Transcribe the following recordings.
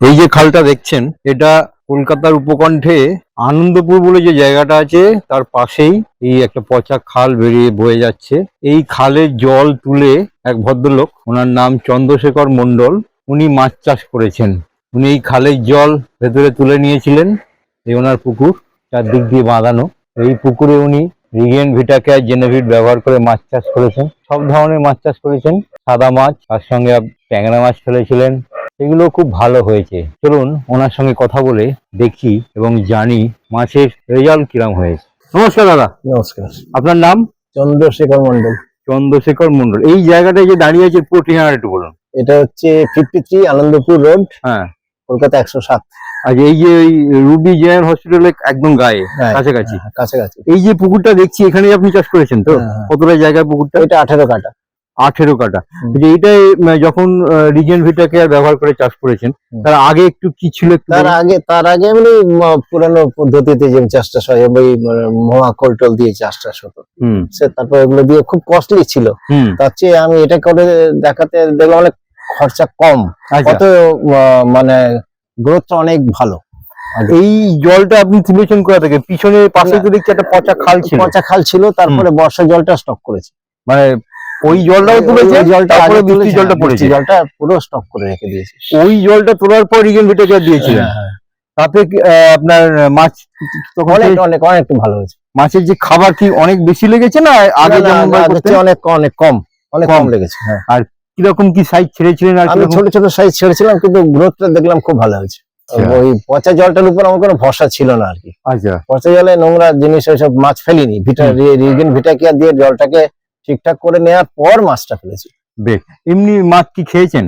যে খালটা দেখছেন, এটা কলকাতার উপকণ্ঠে আনন্দপুর বলে যে জায়গাটা আছে, তার পাশেই এই একটা পচা খাল বেরিয়ে বয়ে যাচ্ছে। এই খালের জল তুলে এক ভদ্রলোক, ওনার নাম চন্দ্রশেখর মণ্ডল, উনি মাছ চাষ করেছেন। উনি এই খালের জল ভেতরে তুলে নিয়েছিলেন, এই ওনার পুকুর, চারদিক দিয়ে বাঁধানো। এই পুকুরে উনি রিগেন ভিটাকেয়ার জেনেভিট ব্যবহার করে মাছ চাষ করেছেন। সব ধরনের মাছ চাষ করেছেন, সাদা মাছ, তার সঙ্গে ট্যাংরা মাছ ফেলেছিলেন এগুলো খুব ভালো হয়েছে। চলুন ওনার সঙ্গে কথা বলে দেখি এবং জানি মাছের রেজাল্ট কিরম হয়েছে। নমস্কার দাদা। নমস্কার। আপনার নাম? চন্দ্রশেখর মন্ডল চন্দ্রশেখর মন্ডল এই জায়গাটায় যে দাঁড়িয়ে আছে পুরো ঠিকানাটা একটু বলুন। এটা হচ্ছে ফিফটি থ্রি আনন্দপুর রোড হ্যাঁ। কলকাতা একশো সাত। আর এই যে ওই রুবি জেনারেল হসপিটালের একদম গায়ে কাছাকাছি। কাছাকাছি। এই যে পুকুরটা দেখছি এখানেই আপনি চাষ করেছেন তো? হ্যাঁ, হ্যাঁ। কতটা জায়গায় পুকুরটা? এটা আঠারো কাটা আঠেরো কাটা। যে এইটাই উম, যখন রিজেন ভিটাকে আর ব্যবহার করে চাষ করেছেন তার আগে একটু কি ছিল তার আগে তার আগে এমনি পুরানো পদ্ধতিতে যে চাষটা হয় ওই মানে মহা কলটল দিয়ে চাষটা হতো সে তারপর এগুলো দিয়ে খুব কস্টলি ছিল। তার চেয়ে আমি এটা করে দেখাতে দেখলাম অনেক খরচা কম। আচ্ছা। আহ, মানে গ্রোথটা অনেক ভালো। এই জলটা আপনি তুলেছেন কোথা থেকে পিছনে পাশে দেখছি একটা পচা খাল ছিল। পচা খাল ছিল তারপরে বর্ষা জলটা স্টক করেছে। মানে ওই জলটাও তুলেছে জলটা তারপরে আগে বৃষ্টি জলটা হ্যাঁ, পড়েছে জলটা পুরো স্টক করে রেখে দিয়েছে ওই জলটা তোলার পর রিগেন ভিটাকে দিয়েছিলেন। হ্যাঁ, হ্যাঁ। তাতে আপনার মাছ অনেক অনেক অনেক ভালো হয়েছে। মাছের যে খাবার কি অনেক বেশি লেগেছে না? আগে যেমন অনেক অনেক কম অনেক কম। লেগেছে আর কীরকম কি সাইজ ছেড়েছিলেন আর আমি ছোট ছোট সাইজ ছেড়েছিলাম কিন্তু গ্রোথটা দেখলাম খুব ভালো হয়েছে। আচ্ছা। ওই পচা জলটার উপর আমার কোনো ভরসা ছিল না আর কি। আচ্ছা। পচা জলে নোংরা জিনিস ওইসব মাছ ফেলিনি। ভিটা রিগেন ভিটাকিয়া দিয়ে জলটাকে ঠিকঠাক করে নেওয়ার পর মাছটা ফেলেছি। বেশ। এমনি মাছ কি খেয়েছেন?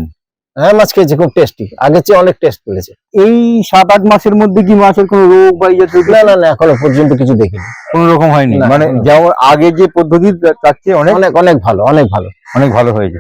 হ্যাঁ মাছ খেয়েছে খুব টেস্টি আগের চেয়ে অনেক টেস্ট পেয়েছে এই সাত আট মাসের মধ্যে কি মাছের কোনো রোগ বা ইয়ে না না না এখনও পর্যন্ত কিছু দেখিনি। কোনো রকম হয়নি? না, মানে যেমন আগে যে পদ্ধতি তার চেয়ে অনেক অনেক অনেক ভালো অনেক ভালো। অনেক ভালো হয়েছে।